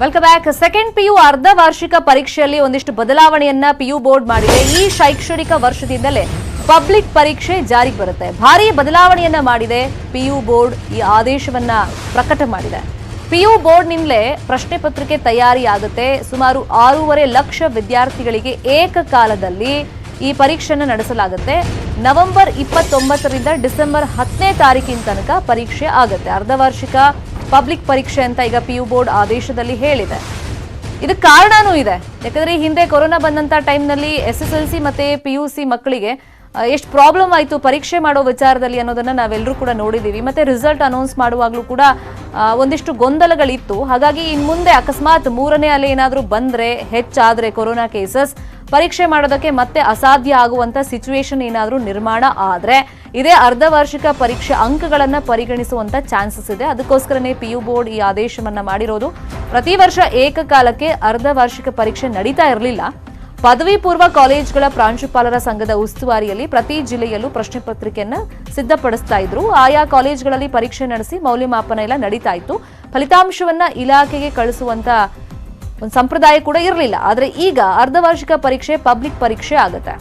Welcome back second PU ಅರ್ಧ ವಾರ್ಷಿಕ ಪರೀಕ್ಷೆಯಲ್ಲಿ ಒಂದಿಷ್ಟು ಬದಲಾವಣೆಯನ್ನ ಪಿಯು ಬೋರ್ಡ್ ಮಾಡಿದೆ. ಈ ಶೈಕ್ಷಣಿಕ ವರ್ಷದಿಂದಲೇ ಪಬ್ಲಿಕ್ ಪರೀಕ್ಷೆ ಜಾರಿಗೆ ಬರುತ್ತೆ. ಭಾರಿ ಬದಲಾವಣೆಯನ್ನ ಮಾಡಿದೆ ಪಿಯು ಬೋರ್ಡ್ ಈ ಆದೇಶವನ್ನ ಪ್ರಕಟ ಮಾಡಿದೆ. ಪಿಯು ಬೋರ್ಡ್ನಿಂದಲೇ ಪ್ರಶ್ನೆ ಪತ್ರಿಕೆ ತಯಾರಿ ಆಗುತ್ತೆ. ಸುಮಾರು ಆರೂವರೆ ಲಕ್ಷ ವಿದ್ಯಾರ್ಥಿಗಳಿಗೆ ಏಕಕಾಲದಲ್ಲಿ ಈ ಪರೀಕ್ಷೆಯನ್ನು ನಡೆಸಲಾಗುತ್ತೆ. ನವೆಂಬರ್ ಇಪ್ಪತ್ತೊಂಬತ್ತರಿಂದ ಡಿಸೆಂಬರ್ ಹತ್ತನೇ ತಾರೀಕಿನ ತನಕ ಪರೀಕ್ಷೆ ಆಗುತ್ತೆ. ಅರ್ಧವಾರ್ಷಿಕ ಪಬ್ಲಿಕ್ ಪರೀಕ್ಷೆ ಅಂತ ಈಗ ಪಿ ಯು ಬೋರ್ಡ್ ಆದೇಶದಲ್ಲಿ ಹೇಳಿದೆ. ಇದಕ್ಕೆ ಕಾರಣನೂ ಇದೆ. ಯಾಕಂದ್ರೆ ಹಿಂದೆ ಕೊರೋನಾ ಬಂದಂತ ಟೈಮ್ನಲ್ಲಿ ಎಸ್ ಎಸ್ ಎಲ್ ಸಿ ಮತ್ತೆ ಪಿ ಯು ಸಿ ಮಕ್ಕಳಿಗೆ ಎಷ್ಟು ಪ್ರಾಬ್ಲಮ್ ಆಯಿತು ಪರೀಕ್ಷೆ ಮಾಡೋ ವಿಚಾರದಲ್ಲಿ ಅನ್ನೋದನ್ನು ನಾವೆಲ್ಲರೂ ಕೂಡ ನೋಡಿದ್ದೀವಿ. ಮತ್ತೆ ರಿಸಲ್ಟ್ ಅನೌನ್ಸ್ ಮಾಡುವಾಗಲೂ ಕೂಡ ಒಂದಿಷ್ಟು ಗೊಂದಲಗಳಿತ್ತು. ಹಾಗಾಗಿ ಇನ್ನು ಮುಂದೆ ಅಕಸ್ಮಾತ್ ಮೂರನೇ ಅಲೆ ಏನಾದರೂ ಬಂದರೆ ಹೆಚ್ಚಾದರೆ ಕೊರೋನಾ ಕೇಸಸ್ ಪರೀಕ್ಷೆ ಮಾಡೋದಕ್ಕೆ ಮತ್ತೆ ಅಸಾಧ್ಯ ಆಗುವಂತ ಸಿಚುವೇಶನ್ ಏನಾದರೂ ನಿರ್ಮಾಣ ಆದರೆ ಇದೇ ಅರ್ಧ ವಾರ್ಷಿಕ ಪರೀಕ್ಷೆ ಅಂಕಗಳನ್ನ ಪರಿಗಣಿಸುವಂತ ಚಾನ್ಸಸ್ ಇದೆ. ಅದಕ್ಕೋಸ್ಕರನೇ ಪಿ ಯು ಬೋರ್ಡ್ ಈ ಆದೇಶವನ್ನ ಮಾಡಿರೋದು. ಪ್ರತಿ ವರ್ಷ ಏಕಕಾಲಕ್ಕೆ ಅರ್ಧ ವಾರ್ಷಿಕ ಪರೀಕ್ಷೆ ನಡೀತಾ ಇರಲಿಲ್ಲ. ಪದವಿ ಪೂರ್ವ ಕಾಲೇಜ್ಗಳ ಪ್ರಾಂಶುಪಾಲರ ಸಂಘದ ಉಸ್ತುವಾರಿಯಲ್ಲಿ ಪ್ರತಿ ಜಿಲ್ಲೆಯಲ್ಲೂ ಪ್ರಶ್ನೆ ಪತ್ರಿಕೆಯನ್ನ ಸಿದ್ಧಪಡಿಸ್ತಾ ಇದ್ರು. ಆಯಾ ಕಾಲೇಜ್ಗಳಲ್ಲಿ ಪರೀಕ್ಷೆ ನಡೆಸಿ ಮೌಲ್ಯಮಾಪನ ಎಲ್ಲ ನಡೀತಾ ಇತ್ತು. ಫಲಿತಾಂಶವನ್ನ ಇಲಾಖೆಗೆ ಕಳಿಸುವಂತ ಒಂದು ಸಂಪ್ರದಾಯ ಕೂಡ ಇರಲಿಲ್ಲ. ಆದರೆ ಈಗ ಅರ್ಧವಾರ್ಷಿಕ ಪರೀಕ್ಷೆ ಪಬ್ಲಿಕ್ ಪರೀಕ್ಷೆ ಆಗುತ್ತೆ.